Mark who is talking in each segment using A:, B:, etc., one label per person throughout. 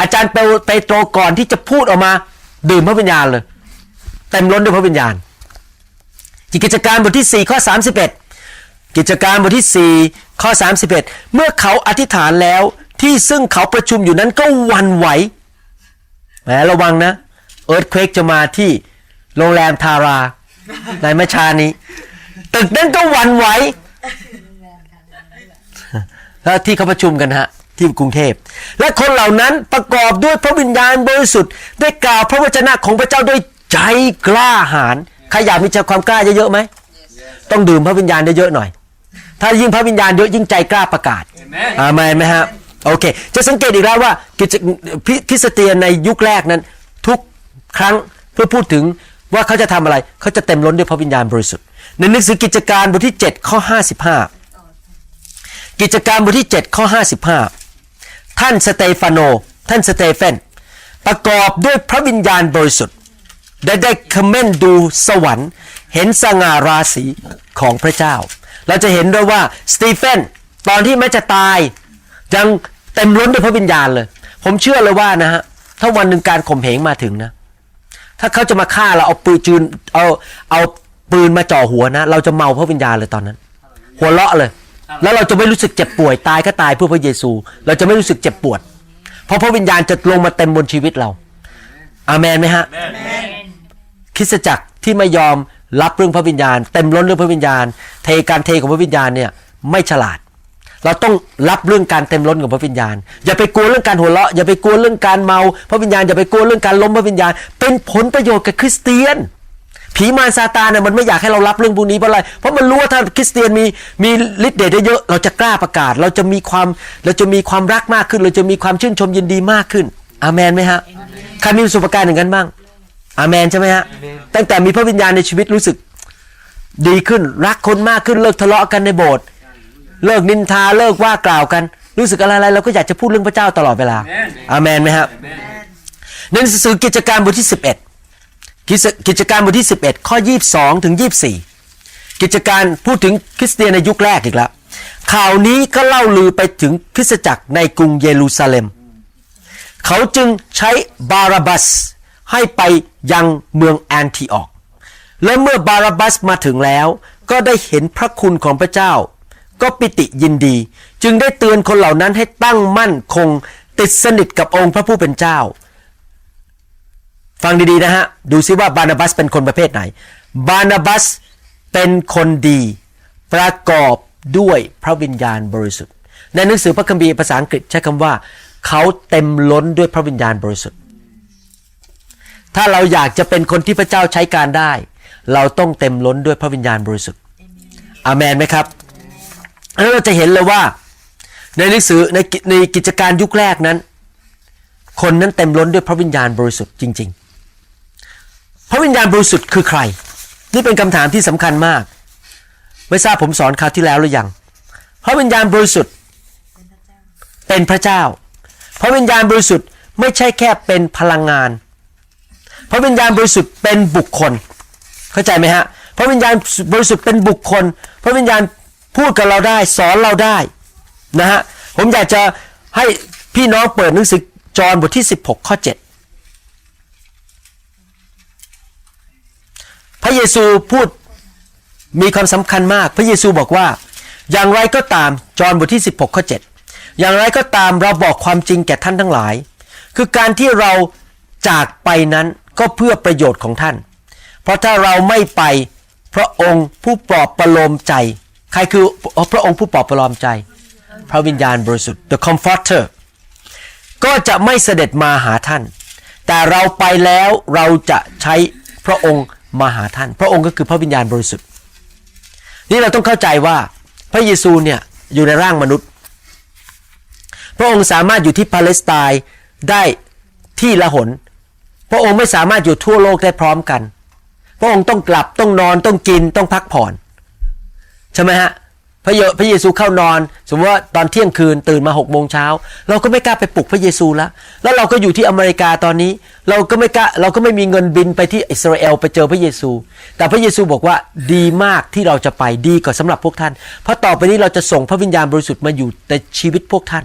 A: อาจารย์เปโตรก่อนที่จะพูดออกมา ดื่มพระวิญญาณเลยเต็มล้นด้วยพระวิญญาณ กิจการบทที่ 4 ข้อ 31 กิจการบทที่ 4 ข้อ 31 เมื่อเขาอธิษฐานแล้วที่ซึ่งเขาประชุมอยู่นั้นก็วันไหวแหมระวังนะเอิร์ธเควกจะมาที่โรงแรมทารา ในเมอชานี้ ตึกนั้นก็วันไหวแล้วที่เขาประชุมกันฮะ ที่กรุงเทพ และคนเหล่านั้นประกอบด้วยพระวิญญาณบริสุทธิ์ ได้กล่าวพระวจนะของพระเจ้าด้วยใจกล้าหาญใครอยากมีใจความกล้าเยอะๆไหม ต้องดื่มพระวิญญาณเยอะๆหน่อย ถ้ายิ่งพระวิญญาณเยอะยิ่งใจกล้าประกาศอาเมนไหมฮะโอเค จะสังเกตอีกแล้วว่ากิจพิคริสเตียนในยุคแรกนั้น ทุกครั้งเพื่อพูดถึงว่าเขาจะทำอะไร เขาจะเต็มล้นด้วยพระวิญญาณบริสุทธิ์ ในหนังสือกิจการบทที่ 7 ข้อ 55 กิจการบทที่ 7 ข้อ 55 ท่านสเตฟานโน ท่านสเตเฟนประกอบด้วยพระวิญญาณบริสุทธิ์ได้ได้คอมเมนดูสวรรค์ เห็นสง่าราศีของพระเจ้า เราจะเห็นด้วยว่าสตีเฟนตอนที่แม้จะตายยังเต็มล้นด้วยพระวิญญาณเลย ผมเชื่อเลยว่านะฮะถ้าวันหนึ่งการข่มเหงมาถึงนะ ถ้าเขาจะมาฆ่าเราเอาปืนจืนเอาเอาปืนมาจ่อหัวนะ เราจะเมาพระวิญญาณเลยตอนนั้น หัวเราะเลย แล้วเราจะไม่รู้สึกเจ็บป่วยตายก็ตายเพื่อพระเยซู เราจะไม่รู้สึกเจ็บปวด เพราะพระวิญญาณจะลงมาเต็มบนชีวิตเรา อาเมนไหมฮะคริสตจักรที่ไม่ยอมรับเรื่องพระวิญญาณ เต็มล้นเรื่องพระวิญญาณ เทการเทของพระวิญญาณเนี่ยไม่ฉลาด เราต้องรับเรื่องการเต็มล้นของพระวิญญาณ อย่าไปกลัวเรื่องการหัวเราะอย่าไปกลัวเรื่องการเมา พระวิญญาณอย่าไปกลัวเรื่องการล้มพระวิญญาณ เป็นผลประโยชน์กับคริสเตียน ผีมารซาตานเนี่ยมันไม่อยากให้เรารับเรื่องพวกนี้เพราะอะไร เพราะมันรู้ว่าถ้าคริสเตียนมีมีฤทธิ์เดชเยอะๆเราจะกล้าประกาศ เราจะมีความเราจะมีความรักมากขึ้น เราจะมีความชื่นชมยินดีมากขึ้น อาเมนไหมฮะ ใครมีประสบการณ์อย่างนั้นบ้าง อาเมนใช่ไหมฮะ ตั้งแต่มีพระวิญญาณในชีวิตรู้สึก ดีขึ้นรักคนมากขึ้นเลิกทะเลาะกันในโบสถ์เลิกนินทาเลิกว่ากล่าวกัน รู้สึกอะไรๆเราก็อยากจะพูดเรื่องพระเจ้าตลอดเวลา อาเมนไหมครับในหนังสือกิจการบทที่ 11 กิจการบทที่ 11 ข้อ 22 ถึง 24 กิจการพูดถึงคริสเตียนในยุคแรกอีกแล้ว ข่าวนี้ก็เล่าลือไปถึงคริสตจักรในกรุงเยรูซาเล็ม เขาจึงใช้บาราบัสให้ไปยังเมืองแอนทิออก และเมื่อบาราบัสมาถึงแล้วก็ได้เห็นพระคุณของพระเจ้า ก็ปิติยินดี จึงได้เตือนคนเหล่านั้นให้ตั้งมั่นคงติดสนิทกับองค์พระผู้เป็นเจ้า ฟังดีๆนะฮะ ดูซิว่าบานาบัสเป็นคนประเภทไหน บานาบัสเป็นคนดี ประกอบด้วยพระวิญญาณบริสุทธิ์ ในหนังสือพระคัมภีร์ภาษาอังกฤษใช้คำว่า เขาเต็มล้นด้วยพระวิญญาณบริสุทธิ์ ถ้าเราอยากจะเป็นคนที่พระเจ้าใช้การได้ เราต้องเต็มล้นด้วยพระวิญญาณบริสุทธิ์อาเมนไหมครับแล้วเราจะเห็นเลยว่า ในหนังสือในกิในกิจการยุคแรกนั้น คนนั้นเต็มล้นด้วยพระวิญญาณบริสุทธิ์จริง ๆ ระวิญญาณบริสุทธิ์คือใคร นี่เป็นคำถามที่สำคัญมาก ไม่ทราบผมสอนคราวที่แล้วหรือยัง พระวิญญาณบริสุทธิ์เป็นพระเจ้า พระวิญญาณบริสุทธิ์ไม่ใช่แค่เป็นพลังงาน พระวิญญาณบริสุทธิ์เป็นบุคคล เข้าใจไหมฮะ พระวิญญาณบริสุทธิ์เป็นบุคคล พระวิญญาณพูดกับเราได้สอนเราได้นะฮะ ผมอยากจะให้พี่น้องเปิดหนังสือจอห์นบทที่ 16 ข้อ 7 ระเยซูพูดมีความสำคัญมาก พระเยซูบอกว่า อย่างไรก็ตาม จอห์นบทที่ 16ข้อ7อย่างไรก็ตามเราบอกความจริงแก่ท่านทั้งหลาย คือการที่เราจากไปนั้นก็เพื่อประโยชน์ของท่าน เพราะถ้าเราไม่ไปพระองค์ผู้ปลอบประโลมใจ ใครคือพระองค์ผู้ปลอบประโลมใจ พระวิญญาณบริสุทธิ์ the comforter ก็จะไม่เสด็จมาหาท่าน แต่เราไปแล้วเราจะใช้พระองค์ มาหาท่าน พระองค์ก็คือพระวิญญาณบริสุทธิ์ นี่เราต้องเข้าใจว่าพระเยซูเนี่ยอยู่ในร่างมนุษย์ พระองค์สามารถอยู่ที่ปาเลสไตน์ได้ที่ละหน พระองค์ไม่สามารถอยู่ทั่วโลกได้พร้อมกัน พระองค์ต้องกลับต้องนอนต้องกินต้องพักผ่อน ใช่ไหมฮะ พระเยพระเยซูเข้านอน สมมติว่าตอนเที่ยงคืนตื่นมาหกโมงเช้าเราก็ไม่กล้าไปปลุกพระเยซูแล้ว แล้วเราก็อยู่ที่อเมริกาตอนนี้ เราก็ไม่กล้าเราก็ไม่มีเงินบินไปที่อิสราเอลไปเจอพระเยซู แต่พระเยซูบอกว่าดีมากที่เราจะไปดีกว่าสำหรับพวกท่าน เพราะต่อไปนี้เราจะส่งพระวิญญาณบริสุทธิ์มาอยู่ในชีวิตพวกท่าน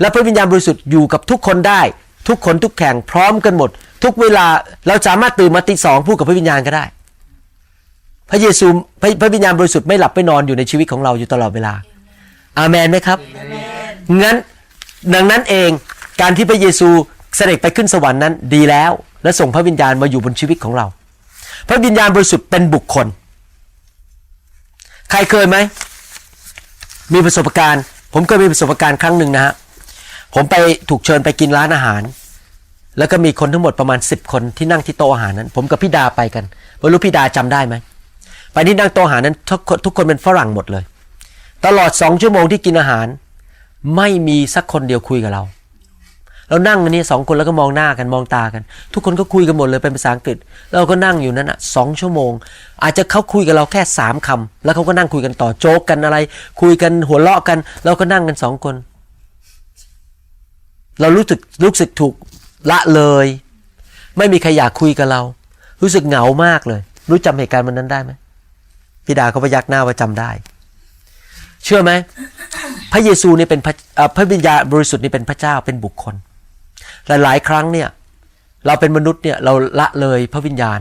A: และพระวิญญาณบริสุทธิ์อยู่กับทุกคนได้ ทุกคนทุกแข่งพร้อมกันหมด ทุกเวลาเราสามารถตื่นมาตีสองพูดกับพระวิญญาณก็ได้ พระเยซูพระพระวิญญาณบริสุทธิ์ไม่หลับไม่นอนอยู่ในชีวิตของเราอยู่ตลอดเวลา อาเมนไหมครับงั้นดังนั้นเองการที่พระเยซูเสด็จไปขึ้นสวรรค์นั้นดีแล้ว และส่งพระวิญญาณมาอยู่บนชีวิตของเรา พระวิญญาณบริสุทธิ์เป็นบุคคล ใครเคยไหมมีประสบการณ์ ผมเคยมีประสบการณ์ครั้งหนึ่งนะฮะผมไปถูกเชิญไปกินร้านอาหาร แล้วก็มีคนทั้งหมดประมาณ 10 คนที่นั่งที่โต๊ะอาหารนั้น ผมกับพี่ดาไปกันไม่รู้พี่ดาจำได้ไหม ไปที่นั่งโต๊ะอาหารนั้นทุกคนทุกคนเป็นฝรั่งหมดเลย ตลอดสองชั่วโมงที่กินอาหาร ไม่มีสักคนเดียวคุยกับเราเรานั่งอันนี้สองคนแล้วก็มองหน้ากันมองตากัน ทุกคนก็คุยกันหมดเลยเป็นภาษาอังกฤษ เราก็นั่งอยู่นั้นอะสองชั่วโมง อาจจะเขาคุยกับเราแค่สามคำแล้วเขาก็นั่งคุยกันต่อโจ๊กกันอะไร คุยกันหัวเราะกัน เราก็นั่งกันสองคน เรารู้สึกรู้สึกถูกละเลย ไม่มีใครอยากคุยกับเรา รู้สึกเหงามากเลย รู้จำเหตุการณ์วันนั้นได้ไหม พี่ดาเขาพยักหน้าว่าจำได้ เชื่อไหมพระเยซูนี่เป็นพระพระวิญญาณบริสุทธิ์นี่เป็นพระเจ้าเป็นบุคคลหลายครั้งเนี่ย เราเป็นมนุษย์เนี่ยเราละเลยพระวิญญาณ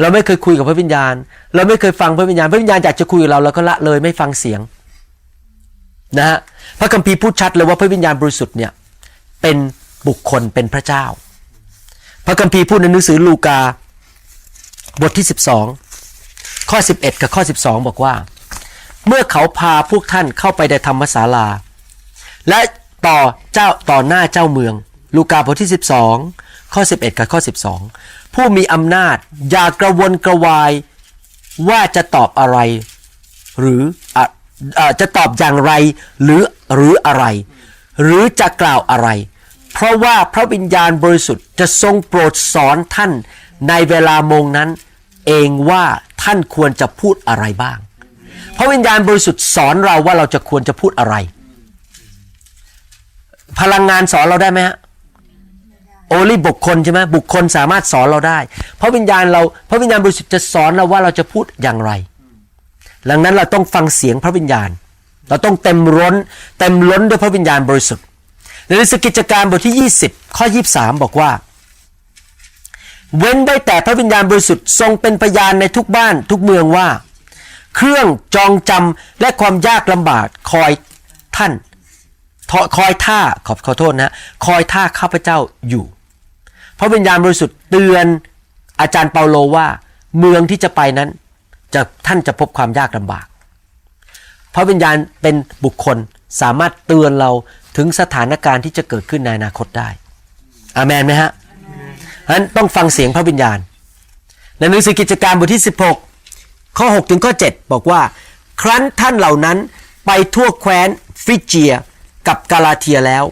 A: เราไม่เคยคุยกับพระวิญญาณ เราไม่เคยฟังพระวิญญาณ พระวิญญาณอยากจะคุยกับเราเราก็ละเลยไม่ฟังเสียงนะฮะพระคัมภีร์พูดชัดเลยว่าพระวิญญาณบริสุทธิ์เนี่ยเป็นบุคคลเป็นพระเจ้า พระคัมภีร์พูดในหนังสือลูกาบทที่ 12 ข้อ 11 กับข้อ 12 บอกว่า เมื่อเขาพาพวกท่านเข้าไปในธรรมศาลา และต่อเจ้าต่อหน้าเจ้าเมือง ลูกาบทที่ 12 ข้อ 11 กับข้อ 12 ผู้มีอำนาจอย่ากระวนกระวายว่าจะตอบอะไร หรืออะจะตอบอย่างไรหรือหรืออะไร หรือจะกล่าวอะไร เพราะว่าพระวิญญาณบริสุทธิ์จะทรงโปรดสอนท่านในเวลามงนั้น เองว่าท่านควรจะพูดอะไรบ้างพระวิญญาณบริสุทธิ์สอนเราว่าเราจะควรจะพูดอะไร พลังงานสอนเราได้ไหมฮะโอลิบุคคลใช่ไหมบุคคลสามารถสอนเราได้ เพราะวิญญาณเราพระวิญญาณบริสุทธิ์จะสอนเราว่าเราจะพูดอย่างไร ดังนั้นเราต้องฟังเสียงพระวิญญาณ เราต้องเต็มร้น เต็มล้นด้วยพระวิญญาณบริสุทธิ์ในหนังสือกิจการบทที่ 20 ข้อ 23 บอกว่า เว้นได้แต่พระวิญญาณบริสุทธิ์ทรงเป็นพยานในทุกบ้านทุกเมืองว่า เครื่องจองจำและความยากลำบากคอยท่านคอยท่าขอขอโทษนะคอยท่าข้าพเจ้าอยู่ พระวิญญาณบริสุทธิ์เตือนอาจารย์เปาโลว่า เมืองที่จะไปนั้นจะท่านจะพบความยากลำบาก พระวิญญาณเป็นบุคคลสามารถเตือนเราถึงสถานการณ์ที่จะเกิดขึ้นในอนาคตได้อาเมนไหมฮะ นั้นต้องฟังเสียงพระวิญญาณ ในหนังสือกิจการบทที่ 16 ข้อ 6 ถึงข้อ 7 บอกว่า ครั้นท่านเหล่านั้นไปทั่วแคว้นฟิจียกับกาลาเทียแล้ว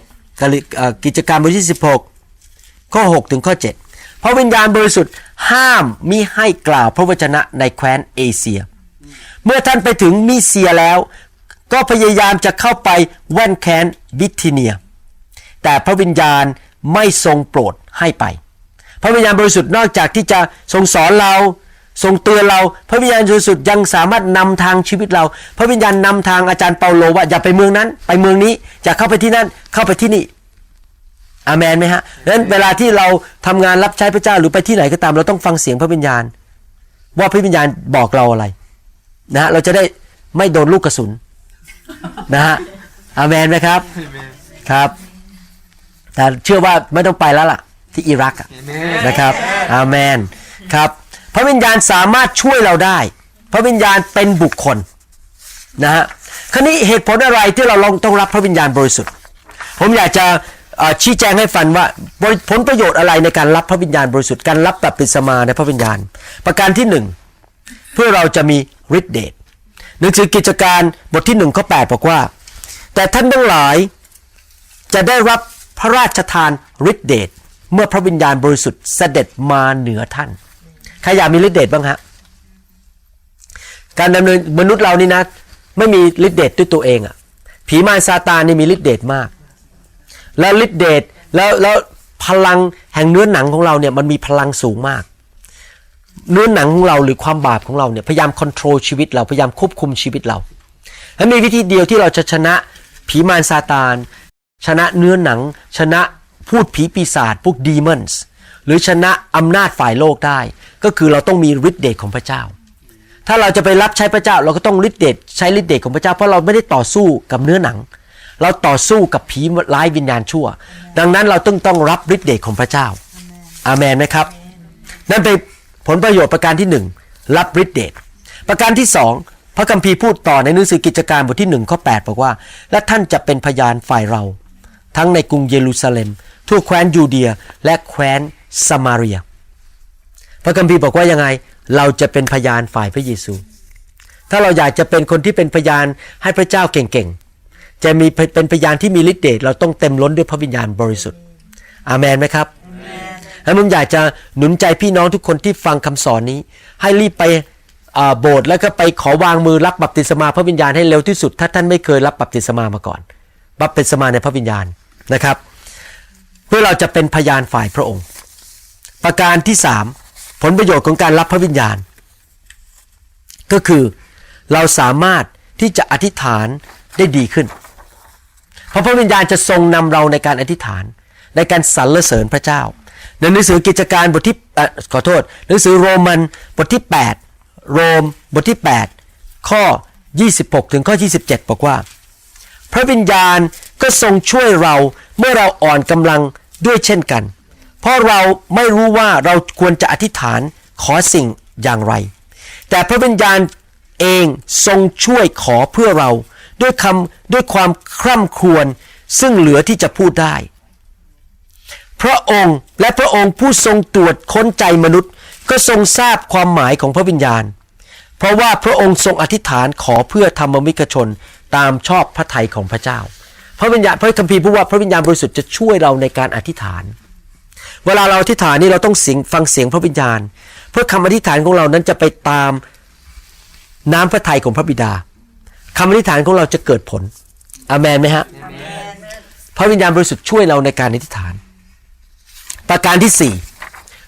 A: กิจการบทที่ 16 ข้อ 6 ถึงข้อ 7 พระวิญญาณบริสุทธิ์ห้ามมิให้กล่าวพระวจนะในแคว้นเอเชีย เมื่อท่านไปถึงมิเซียแล้ว ก็พยายามจะเข้าไปแว่นแค้นบิทิเนีย แต่พระวิญญาณไม่ทรงโปรดให้ไป พระวิญญาณบริสุทธิ์นอกจากที่จะทรงสอนเรา ทรงเตือนเรา พระวิญญาณบริสุทธิ์ยังสามารถนำทางชีวิตเรา พระวิญญาณนำทางอาจารย์เปาโลว่าอย่าไปเมืองนั้น ไปเมืองนี้อย่าเข้าไปที่นั่นเข้าไปที่นี่อาเมนไหมฮะดังนั้นเวลาที่เราทำงานรับใช้พระเจ้าหรือไปที่ไหนก็ตาม เราต้องฟังเสียงพระวิญญาณ ว่าพระวิญญาณบอกเราอะไรนะฮะเราจะได้ไม่โดนลูกกระสุนนะฮะอาเมนไหมครับครับแต่เชื่อว่าไม่ต้องไปแล้วล่ะ ที่อิรักอะนะครับอาเมนครับพระวิญญาณสามารถช่วยเราได้ พระวิญญาณเป็นบุคคลนะฮะคราวนี้เหตุผลอะไรที่เราลองต้องรับพระวิญญาณบริสุทธิ์ ผมอยากจะเอ่อชี้แจงให้ฟังว่าผลประโยชน์อะไรในการรับพระวิญญาณบริสุทธิ์การรับแบบปริสมาในพระวิญญาณ ประการที่หนึ่งเพื่อเราจะมีฤทธิเดชหนังสือกิจการบทที่หนึ่งข้อแปดบอกว่า แต่ท่านทั้งหลายจะได้รับพระราชทานฤทธิเดช เมื่อพระวิญญาณบริสุทธิ์เสด็จมาเหนือท่านใครอยากมีฤทธิเดชบ้างฮะการดำเนินมนุษย์เรานี่นะ ไม่มีฤทธิเดชด้วยตัวเองอะ่ะผีมารซาตานนี่มีฤทธิเดชมาก แล้วฤทธิเดชแล้วแล้วพลังแห่งเนื้อหนังของเราเนี่ยมันมีพลังสูงมาก เนื้อหนังของเราหรือความบาปของเราเนี่ยพยายามควบคุมชีวิตเราพยายามควบคุมชีวิตเราและมีวิธีเดียวที่เราจะชนะผีมารซาตาน ชนะเนื้อหนัง ชนะ พูดผีปีศาจพวกดีมอนส์หรือชนะอำนาจฝ่ายโลกได้ ก็คือเราต้องมีฤทธิ์เดชของพระเจ้า ถ้าเราจะไปรับใช้พระเจ้าเราก็ต้องฤทธิ์เดชใช้ฤทธิ์เดชของพระเจ้าเพราะเราไม่ได้ต่อสู้กับเนื้อหนัง เราต่อสู้กับผีร้ายวิญญาณชั่ว ดังนั้นเราต้องต้องรับฤทธิ์เดชของพระเจ้าอาเมนไหมครับนั่นเป็นผลประโยชน์ประการที่หนึ่งรับฤทธิ์เดชประการที่สองพระคัมภีร์พูดต่อในหนังสือกิจการบทที่หนึ่งข้อ8บอกว่า และท่านจะเป็นพยานฝ่ายเรา ทั้งในกรุงเยรูซาเล็ม ทั่วแคว้นยูเดียและแคว้นสมาเรีย พระคัมภีร์บอกว่ายังไงเราจะเป็นพยานฝ่ายพระเยซู ถ้าเราอยากจะเป็นคนที่เป็นพยานให้พระเจ้าเก่งๆ จะมีเป็นพยานที่มีฤทธิ์เดชเราต้องเต็มล้นด้วยพระวิญญาณบริสุทธิ์ อาเมนไหมครับแล้วผมอยากจะหนุนใจพี่น้องทุกคนที่ฟังคำสอนนี้ ให้รีบไปโบสถ์แล้วก็ไปขอวางมือรับบัพติศมาพระวิญญาณให้เร็วที่สุด ถ้าท่านไม่เคยรับบัพติศมามาก่อน บัพติศมาในพระวิญญาณนะครับ เพื่อเราจะเป็นพยานฝ่ายพระองค์ ประการที่สามผลประโยชน์ของการรับพระวิญญาณ ก็คือเราสามารถที่จะอธิษฐานได้ดีขึ้น เพราะพระวิญญาณจะทรงนำเราในการอธิษฐานในการสรรเสริญพระเจ้า ในหนังสือกิจการบทที่ขอโทษ หนังสือโรมันบทที่ 8 โรมบทที่ 8 ข้อ 26 ถึงข้อ 27 บอกว่า พระวิญญาณ ก็ทรงช่วยเราเมื่อเราอ่อนกำลังด้วยเช่นกัน เพราะเราไม่รู้ว่าเราควรจะอธิษฐานขอสิ่งอย่างไร แต่พระวิญญาณเองทรงช่วยขอเพื่อเราด้วยคำด้วยความคร่ำครวญซึ่งเหลือที่จะพูดได้ พระองค์และพระองค์ผู้ทรงตรวจค้นใจมนุษย์ ก็ทรงทราบความหมายของพระวิญญาณ เพราะว่าพระองค์ทรงอธิษฐานขอเพื่อธรรมมิกชนตามชอบพระทัยของพระเจ้า พระวิญญาณพระคัมภีร์พูดว่าพระวิญญาณบริสุทธิ์จะช่วยเราในการอธิษฐาน เวลาเราอธิษฐานนี่เราต้องเสียงฟังเสียงพระวิญญาณ เพื่อคำอธิษฐานของเรานั้นจะไปตามน้ำพระทัยของพระบิดาคำอธิษฐานของเราจะเกิดผลอาเมนไหมฮะพระวิญญาณบริสุทธิ์ช่วยเราในการอธิษฐาน ประการที่สี่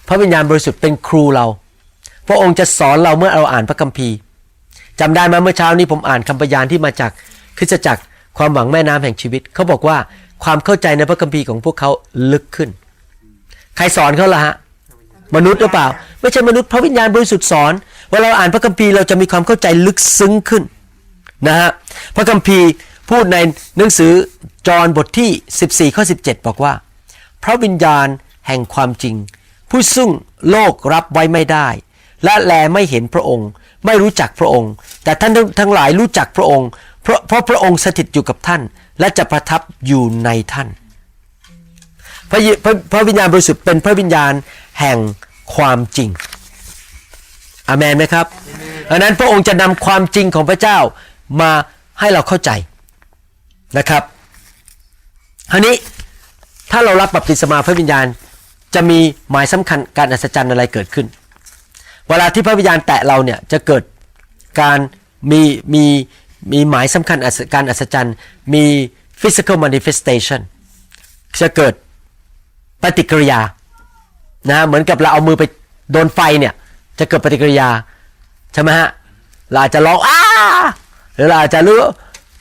A: พระวิญญาณบริสุทธิ์เป็นครูเรา พระองค์จะสอนเราเมื่อเราอ่านพระคัมภีร์จำได้ไหมเมื่อเช้านี้ผมอ่านคำพยานที่มาจากคริสตจักร ความหวังแม่น้ำแห่งชีวิต เขาบอกว่าความเข้าใจในพระคัมภีร์ของพวกเขาลึกขึ้น ใครสอนเขาล่ะฮะ มนุษย์หรือเปล่า ไม่ใช่มนุษย์พระวิญญาณบริสุทธิ์สอนวลาเราอ่านพระคัมภีร์เราจะมีความเข้าใจลึกซึ้งขึ้นนะฮะพระคัมภีร์พูดในหนังสือจอห์นบทที่ 14ข้อ17 บอกว่า พระวิญญาณแห่งความจริง ผู้ซึ่งโลกรับไว้ไม่ได้ และแลไม่เห็นพระองค์ ไม่รู้จักพระองค์ แต่ท่านทั้งหลายรู้จักพระองค์ เพราะเพราะพระองค์สถิตอยู่กับท่าน และจะประทับอยู่ในท่าน พระพระพระวิญญาณบริสุทธิ์เป็นพระวิญญาณแห่งความจริงอเมนไหมครับดังนั้นพระองค์จะนำความจริงของพระเจ้ามาให้เราเข้าใจนะครับทีนี้ถ้าเรารับบัพติศมาพระวิญญาณจะมีหมายสำคัญการอัศจรรย์อะไรเกิดขึ้น เวลาที่พระวิญญาณแตะเราเนี่ยจะเกิดการมีมี มีหมายสำคัญการอัศจรรย์มี physical manifestation จะเกิดปฏิกิริยานะเหมือนกับเราเอามือไปโดนไฟเนี่ยจะเกิดปฏิกิริยาใช่ไหมฮะเราอาจจะร้องอ้าหรือเราอาจจะรู้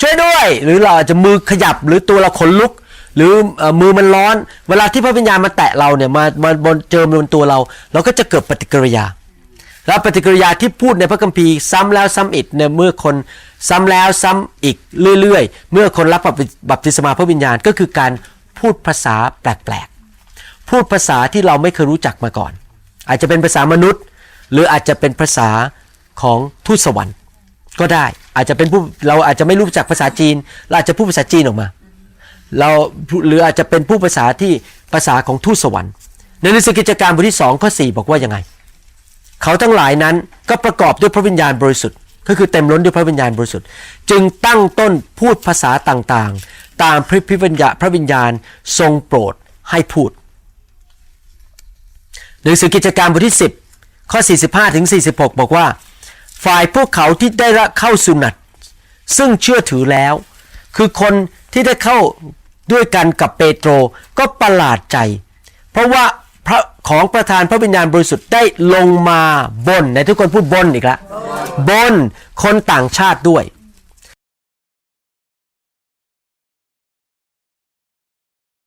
A: ช่วยด้วย หรือเราอาจจะมือขยับหรือตัวเราขนลุก หรือเอ่อมือมันร้อน เวลาที่พระวิญญาณมาแตะเราเนี่ยมามาบนเจิมบนตัวเรา เราก็จะเกิดปฏิกิริยา แล้วปฏิกิริยาที่พูดในพระคัมภีร์ซ้ำแล้วซ้ำอีกเนี่ยเมื่อคนซ้ำแล้วซ้ำอีกเรื่อยๆ เมื่อคนรับบัพติศมาพระวิญญาณก็คือการพูดภาษาแปลกๆ พูดภาษาที่เราไม่เคยรู้จักมาก่อน อาจจะเป็นภาษามนุษย์ หรืออาจจะเป็นภาษาของทูตสวรรค์ ก็ได้อาจจะเป็นผู้เราอาจจะไม่รู้จักภาษาจีนเราอาจจะพูดภาษาจีนออกมาเราหรืออาจจะเป็นผู้ภาษาที่ภาษาของทูตสวรรค์ ในหนังสือกิจการบทที่2ข้อ4บอกว่ายังไง เขาทั้งหลายนั้นก็ประกอบด้วยพระวิญญาณบริสุทธิ์ ก็คือเต็มล้นด้วยพระวิญญาณบริสุทธิ์ จึงตั้งต้นพูดภาษาต่างๆ ตามพระพิญญาพระวิญญาณทรงโปรดให้พูดหนังสือกิจการบทที่ 10 ข้อ 45ถึง46 บอกว่า ฝ่ายพวกเขาที่ได้เข้าสุนัตซึ่งเชื่อถือแล้ว คือคนที่ได้เข้าด้วยกันกับเปโตรก็ประหลาดใจ เพราะว่า ระของประธานพระวิญญาณบริสุทธิ์ได้ลงมาบนในทุกคนพูดบนอีกละบนคนต่างชาติด้วย